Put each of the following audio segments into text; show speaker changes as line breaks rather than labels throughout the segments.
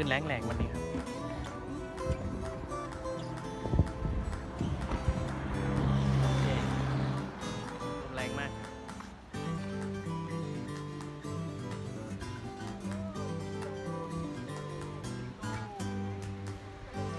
ขึ้นแรงแรงวันนี้ครับ โอเคลมแรงมาก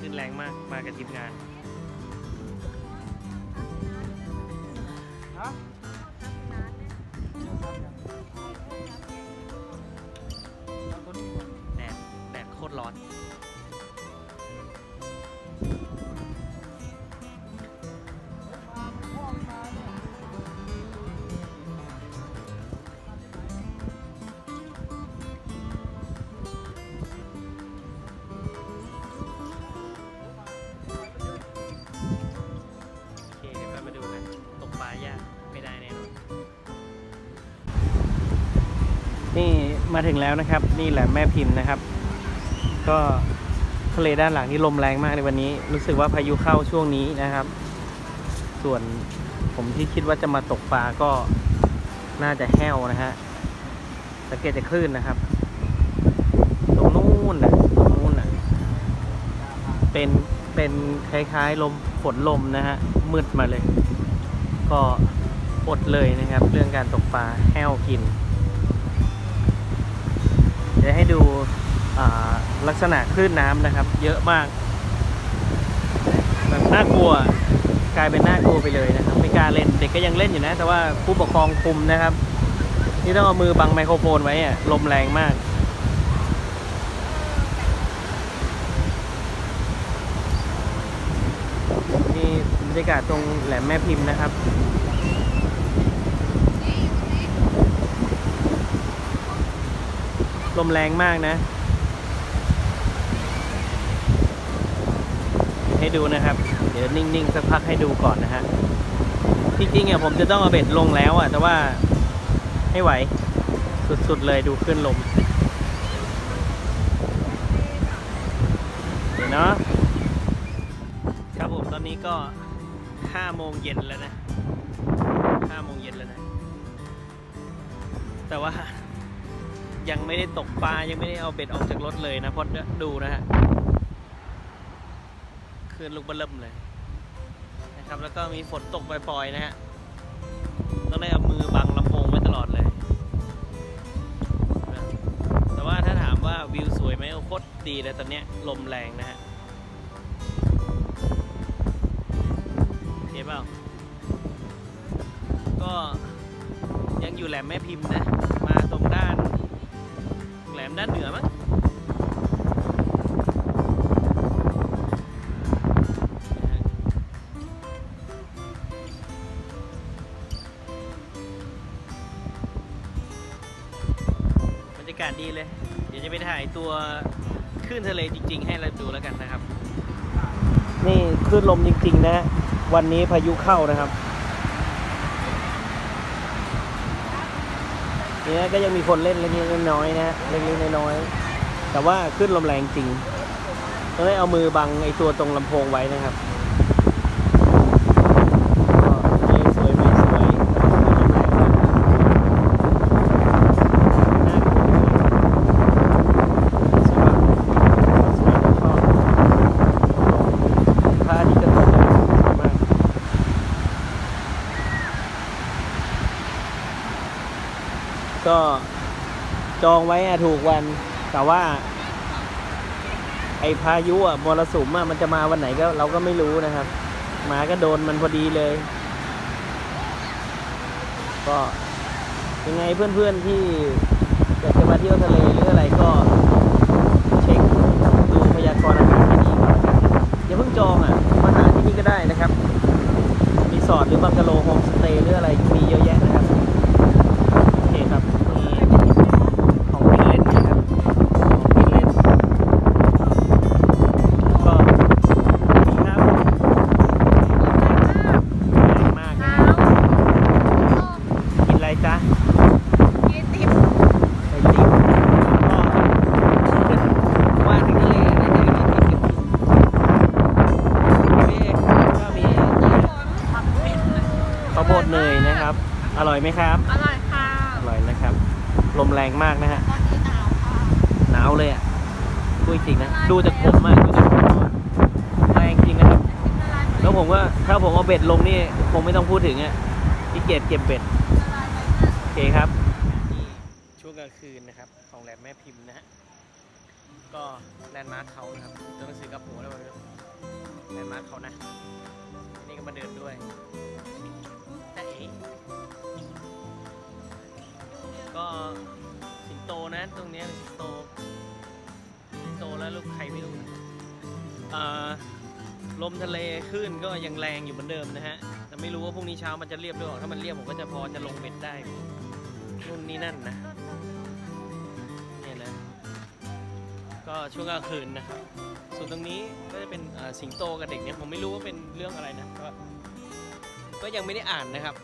ขึ้นแรงมากมากับทีมงาน นี่มาถึงแล้วนะครับ นี่แหละแม่พิมพ์นะครับ ก็ทะเลด้านหลังนี่ลมแรงมากในวันนี้ รู้สึกว่าพายุเข้าช่วงนี้นะครับ ส่วนผมที่คิดว่าจะมาตกปลาก็น่าจะแห้วนะฮะสังเกตจากคลื่นนะครับ ตรงนู้นนะตรงนู้นนะเป็นเป็นคล้ายๆลมฝนลมนะฮะมืดมาเลย ก็อดเลยนะครับ เรื่องการตกปลาแห้วกิน ดี๋ยวให้ดูลักษณะคลื่นน้ำนะครับ เยอะมากแบบน่ากลัวกลายเป็นน่ากลัวไปเลยนะครับ ไม่กล้าเล่นเด็กก็ยังเล่นอยู่นะ แต่ว่าผู้ปกครองคุมนะครับ นี่ต้องเอามือบังไมโครโฟนไว้อะลมแรงมากนี่บรรยากาศตรงแหลมแม่พิมพ์นะครับ ลมแรงมากนะ ให้ดูนะครับ เดี๋ยวนิ่งๆ สักพักให้ดูก่อนนะฮะจริงๆอะผมจะต้องเอาเบ็ดลงแล้วอะแต่ว่าไม่ไหว สุดๆเลยดูขึ้นลม เดี๋ยวเนาะครับผมตอนนี้ก็ห้าโมงเย็นแล้วนะห้าโมงเย็นแล้วนะ แต่ว่า ยังไม่ได้ตกปลายังไม่ได้เอาเบ็ดออกจากรถเลยนะพราะดูนะฮะคลื่นลูกเบลเริ่มเลยนะครับแล้วก็มีฝนตกปล่อยๆนะฮะต้องได้เอามือบังลำโพงไว้ตลอดเลย แต่ว่าถ้าถามว่าวิวสวยไหมโอ้โคตรดีเลยตอนเนี้ยลมแรงนะฮะเห็นเปล่าก็ยังอยู่แหลมแม่พิมพ์นะ มาตรงด้าน มด้านเหนือมั้งบรรยากาศดีเลย เดี๋ยวจะไปถ่ายตัวคลื่นทะเลจริง ๆ ให้เราดูแล้วกันนะครับ นี่คลื่นลมจริง ๆ นะ วันนี้พายุเข้านะครับ นี่ยก็ยังมีคนเล่นเล็กๆน้อยๆนะเล็กๆน้อยๆแต่ว่าขึ้นลมแรงจริงต้องได้เอามือบังไอตัวตรงลำโพงไว้นะครับก็ทะเลสวยไหมสวยลมแรงมากน่ากลัวเลยสวยสวยผมชอบพระอาทิตย์จะตกแล้วสวยมาก ก็จ องไว้อะถูกวัน แต่ว่า ไอพายุอะมรสุมอะมันจะมาวันไหนก็เราก็ไม่รู้นะครับ มาก็โดนมันพอดีเลย ก็ยังไงเพื่อนๆที่อยากจะมาเที่ยวทะเลหรืออะไรก็เช็คดูพยากรณ์อากาศให้ดีก่อนแล้วกันอย่าเพิ่งจองอะมาหาที่นี่ก็ได้นะครับรีสอร์ทหรือบังกะโลโฮมสเตย์หรืออะไรมีเยอะแยะนะครับ อร่อยไหมครับ
อร่อยค่ะ
อร่อยนะครับ ลมแรงมากนะฮะ
ตอนนี้หนาวค่ะ
หนาวเลยอะพูดจริงนะ ดูจากผมมากดูจากผมอะแรงจริงนะครับ แล้วผมว่าถ้าผมเอาเบ็ดลงนี่คงไม่ต้องพูดถึงอะที่เกียจเก็บเบ็ด โอเคครับ นี่ช่วงกลางคืนนะครับ ของแหลมแม่พิมพ์นะฮะ ก็แลนด์มาร์คเขานะครับตัวหนังสือกับหัวแล้วมันแลนด์มาร์คเขานะ นี่ก็มาเดินด้วยแต่เอ๋ ก็สิงโตนะตรงนี้สิงโตสิงโตแล้วลูกใครไม่รู้นะลมทะเลคลื่นก็ยังแรงอยู่เหมือนเดิมนะฮะแต่ไม่รู้ว่าพรุ่งนี้เช้ามันจะเรียบหรือเปล่าถ้ามันเรียบผมก็จะพอจะลงเบ็ดได้นู่นนี่นั่นนะนี่นะก็ช่วงกลางคืนนะครับส่วนตรงนี้ก็จะเป็นสิงโตกับเด็กเนี่ยผมไม่รู้ว่าเป็นเรื่องอะไรนะก็ยังไม่ได้อ่านนะครับ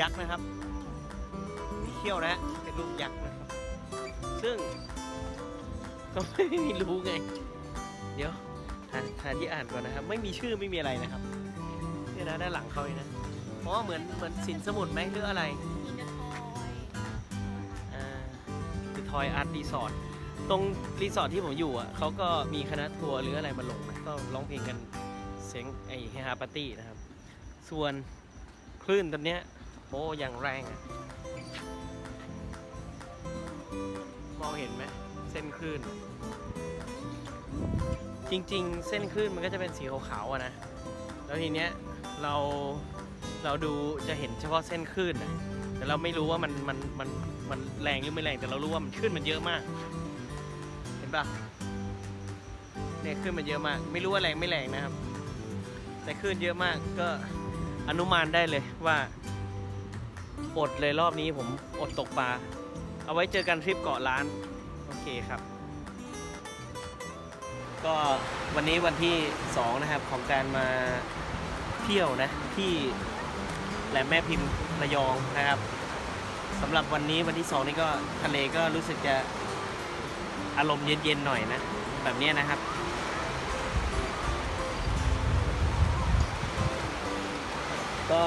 ยักษ์นะครับมีเขี้ยวนะเป็นลูกยักษ์นะครับ ซึ่งก็ไม่มีรู้ไง เดี๋ยวหาหาที่อ่านก่อนนะครับ ไม่มีชื่อไม่มีอะไรนะครับเนี่ยนะด้านหลังเขาเลยนะเพราะว่าเหมือนเหมือนสินสมุดไหมหรืออะไรอ่าคือทอยอาร์ตรีสอร์ทตรงรีสอร์ทที่ผมอยู่อะเขาก็มีคณะทัวร์หรืออะไรมาลงนะก็ร้องเพลงกันเสียงไอเฮฮาปาร์ตี้นะครับ ส่วนคลื่นตอนเนี้ย โอ้อย่างแรงอะมองเห็นไหมเส้นคลื่น จริงๆ เส้นคลื่นมันก็จะเป็นสีขาวๆอะนะ แล้วทีเนี้ยเราเราดูจะเห็นเฉพาะเส้นคลื่นนะแต่เราไม่รู้ว่ามันมันมันมันแรงหรือไม่แรงแต่เรารู้ว่ามันคลื่นมันเยอะมาก เห็นปะเนี่ยคลื่นมันเยอะมาก ไม่รู้ว่าแรงไม่แรงนะครับ แต่คลื่นเยอะมากก็อนุมานได้เลยว่า อดเลยรอบนี้ผมอดตกปลา เอาไว้เจอกันทริปเกาะล้าน โอเคครับ ก็วันนี้วันที่ 2 นะครับของการมาเที่ยวนะที่แหลมแม่พิมพ์ระยองนะครับสำหรับวันนี้วันที่ 2 นี่ก็ทะเลก็รู้สึกจะอารมณ์เย็นๆหน่อยนะ แบบนี้นะครับก็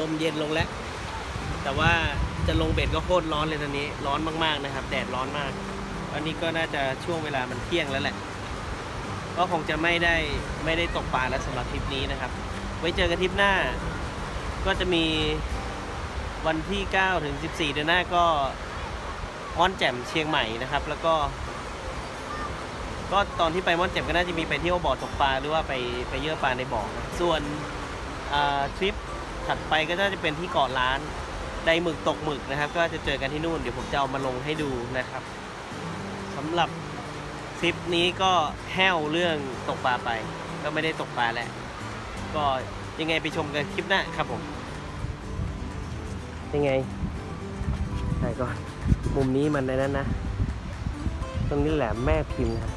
ลมเย็นลงแล้ว แต่ว่าจะลงเบ็ดก็โคตรร้อนเลยตอนนี้ ร้อนมากๆนะครับ แดดร้อนมากวันนี้ก็น่าจะช่วงเวลามันเที่ยงแล้วแหละ ก็คงจะไม่ได้ไม่ได้ตกปลาแล้วสำหรับทริปนี้นะครับ ไว้เจอกันทริปหน้า ก็จะมีวันที่ 9 ถึง 14 เดือนหน้าก็ม่อนแจ่มเชียงใหม่นะครับ แล้วก็ ก็ตอนที่ไปม่อนแจ่มก็น่าจะมีไปเที่ยวบ่อตกปลาหรือว่าไปไปเยื่อปลาในบ่อนะส่วนทริปถัดไปก็น่าจะเป็นที่เกาะล้าน ไดหมึกตกหมึกนะครับ ก็จะเจอกันที่นู่นเดี๋ยวผมจะเอามาลงให้ดูนะครับสำหรับทริปนี้ก็แห้วเรื่องตกปลาไป ก็ไม่ได้ตกปลาแล้วก็ยังไงไปชมกันคลิปหน้าครับผมยังไงถ่ายก่อนมุมนี้มันในนั้นนะ ตรงนี้แหลมแม่พิมพ์นะครับ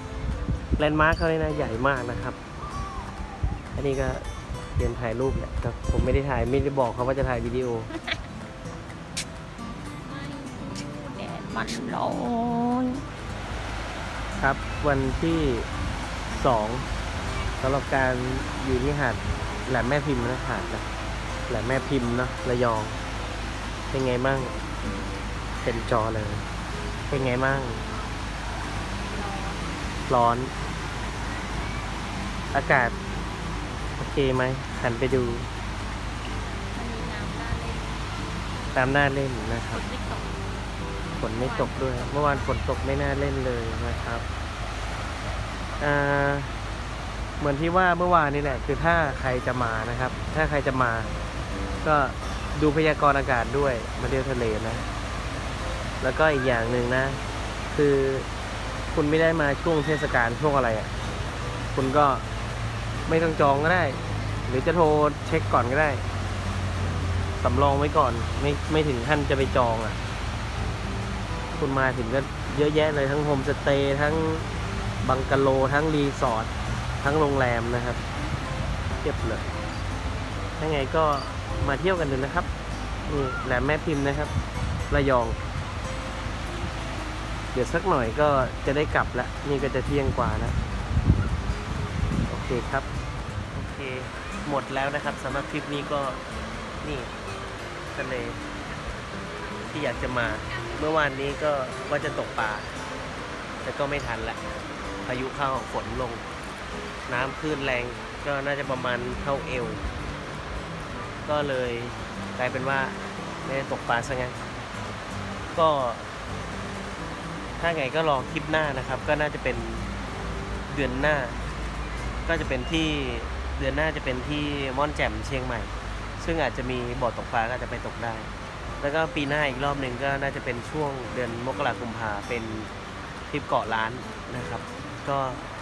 แลนด์มาร์คเขาเลยนะใหญ่มากนะครับ อันนี้ก็เตรียมถ่ายรูปแหละแต่ผมไม่ได้ถ่ายไม่ได้บอกเขาว่าจะถ่ายวิดีโอ
มันร้อน
ครับวันที่สองสำหรับการอยู่ที่หาดแหลมแม่พิมพ์นะหาดนะแหลมแม่พิมพ์เนอะระยอง เป็นไงบ้างเต็มจอเลย เป็นไงบ้างร้อน อากาศ โอเคไหมหันไปดู
มันมีน้ำด้านเล่น
ตามหน้าเล่นนะครับ
ฝนไม่ตก
ฝนไม่ตกด้วย เมื่อวานฝนตกไม่น่าเล่นเลยนะครับเหมือนที่ว่าเมื่อวานนี่แหละ คือถ้าใครจะมานะครับ ถ้าใครจะมา ก็ดูพยากรณ์อากาศด้วยมาเที่ยวทะเลนะ แล้วก็อีกอย่างหนึ่งนะ คือคุณไม่ได้มาช่วงเทศกาลช่วงอะไรอะ่ะ คุณก็ไม่ต้องจองก็ได้ หรือจะโทรเช็คก่อนก็ได้สำรองไว้ก่อน ไม่ไม่ถึงขั้นจะไปจองอะ คุณมาถึงก็เยอะแยะเลยทั้งโฮมสเตย์ทั้งบังกะโล ทั้งรีสอร์ททั้งโรงแรมนะครับเทียบเลยยังไงก็มาเที่ยวกันดูนะครับนี่แหลมแม่พิมพ์นะครับระยอง เดี๋ยวสักหน่อยก็จะได้กลับละนี่ก็จะเที่ยงกว่าแล้วโอเคครับ โอเค หมดแล้วนะครับสำหรับทริปนี้ก็นี่ทะเล ที่อยากจะมา เมื่อวานนี้ก็ว่าจะตกปลาแต่ก็ไม่ทันละพายุเข้าฝนลง น้ำคลื่นแรงก็น่าจะประมาณเท่าเอว ก็เลยกลายเป็นว่าไม่ได้ตกปลาซะงั้นก็ ถ้าไงก็รอคลิปหน้านะครับ ก็น่าจะเป็นเดือนหน้า ก็จะเป็นที่เดือนหน้าจะเป็นที่ม่อนแจ่มเชียงใหม่ ซึ่งอาจจะมีบ่อตกปลาก็อาจจะไปตกได้ แล้วก็ปีหน้าอีกรอบหนึ่งก็น่าจะเป็นช่วงเดือนมกราคมพาเป็นทริปเกาะล้านนะครับ ก็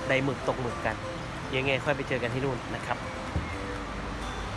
ได้หมึกตกหมึกกัน ยังไงค่อยไปเจอกันที่นู่นนะครับ